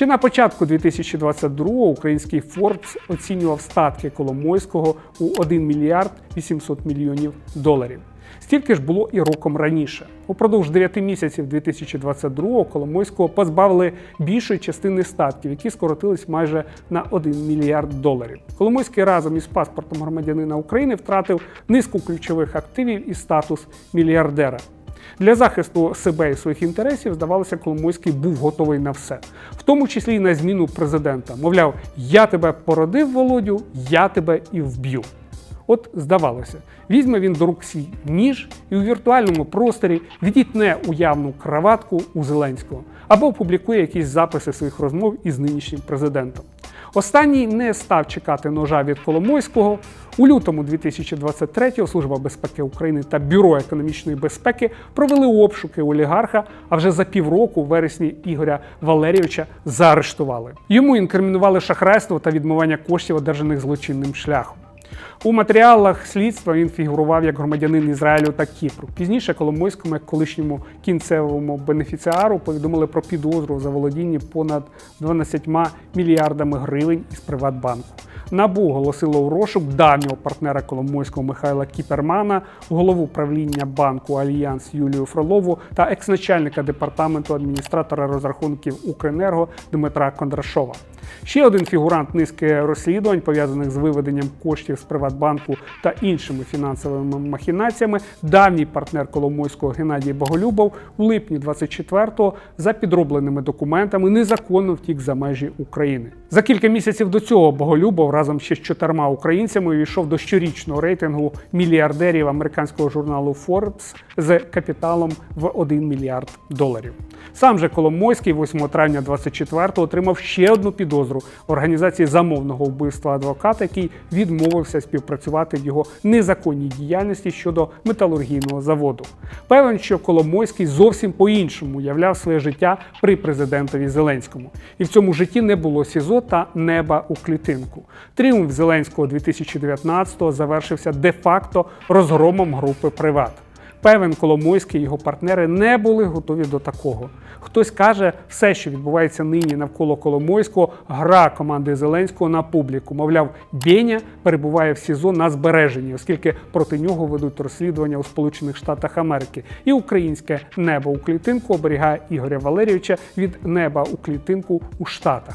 Ще на початку 2022-го український Forbes оцінював статки Коломойського у 1 мільярд 800 мільйонів доларів. Стільки ж було і роком раніше. Упродовж 9 місяців 2022-го Коломойського позбавили більшої частини статків, які скоротились майже на 1 мільярд доларів. Коломойський разом із паспортом громадянина України втратив низку ключових активів і статус мільярдера. Для захисту себе і своїх інтересів, здавалося, Коломойський був готовий на все, в тому числі і на зміну президента. Мовляв, я тебе породив, Володю, я тебе і вб'ю. От здавалося, візьме він до рук свій ніж і у віртуальному просторі відітне уявну краватку у Зеленського або опублікує якісь записи своїх розмов із нинішнім президентом. Останній не став чекати ножа від Коломойського. У лютому 2023-го Служба безпеки України та Бюро економічної безпеки провели обшуки олігарха. А вже за півроку, у вересні Ігоря Валерійовича, заарештували. Йому інкримінували шахрайство та відмивання коштів, одержаних злочинним шляхом. У матеріалах слідства він фігурував як громадянин Ізраїлю та Кіпру. Пізніше Коломойському, як колишньому кінцевому бенефіціару, повідомили про підозру за володіння понад 12 мільярдами гривень із Приватбанку. НАБУ оголосило у розшук давнього партнера Коломойського Михайла Кіпермана, голову правління банку Альянс Юлію Фролову та екс-начальника департаменту адміністратора розрахунків Укренерго Дмитра Кондрашова. Ще один фігурант низки розслідувань, пов'язаних з виведенням коштів з Приватбанку та іншими фінансовими махінаціями, давній партнер Коломойського Геннадій Боголюбов у липні 24-го за підробленими документами незаконно втік за межі України. За кілька місяців до цього Боголюбов разом ще з чотирма українцями увійшов до щорічного рейтингу мільярдерів американського журналу Forbes з капіталом в 1 мільярд доларів. Сам же Коломойський 8 травня 24-го отримав ще одну підозру організації замовного вбивства адвоката, який відмовився співпрацювати в його незаконній діяльності щодо металургійного заводу. Певен, що Коломойський зовсім по-іншому уявляв своє життя при президентові Зеленському, і в цьому житті не було СІЗО та неба у клітинку. Тріумф Зеленського 2019-го завершився де-факто розгромом групи Приват. Певен Коломойський і його партнери не були готові до такого. Хтось каже, все, що відбувається нині навколо Коломойського, гра команди Зеленського на публіку. Мовляв, Бєня перебуває в СІЗО на збереженні, оскільки проти нього ведуть розслідування у Сполучених Штатах Америки. І українське небо у клітинку оберігає Ігоря Валерійовича від неба у клітинку у Штатах.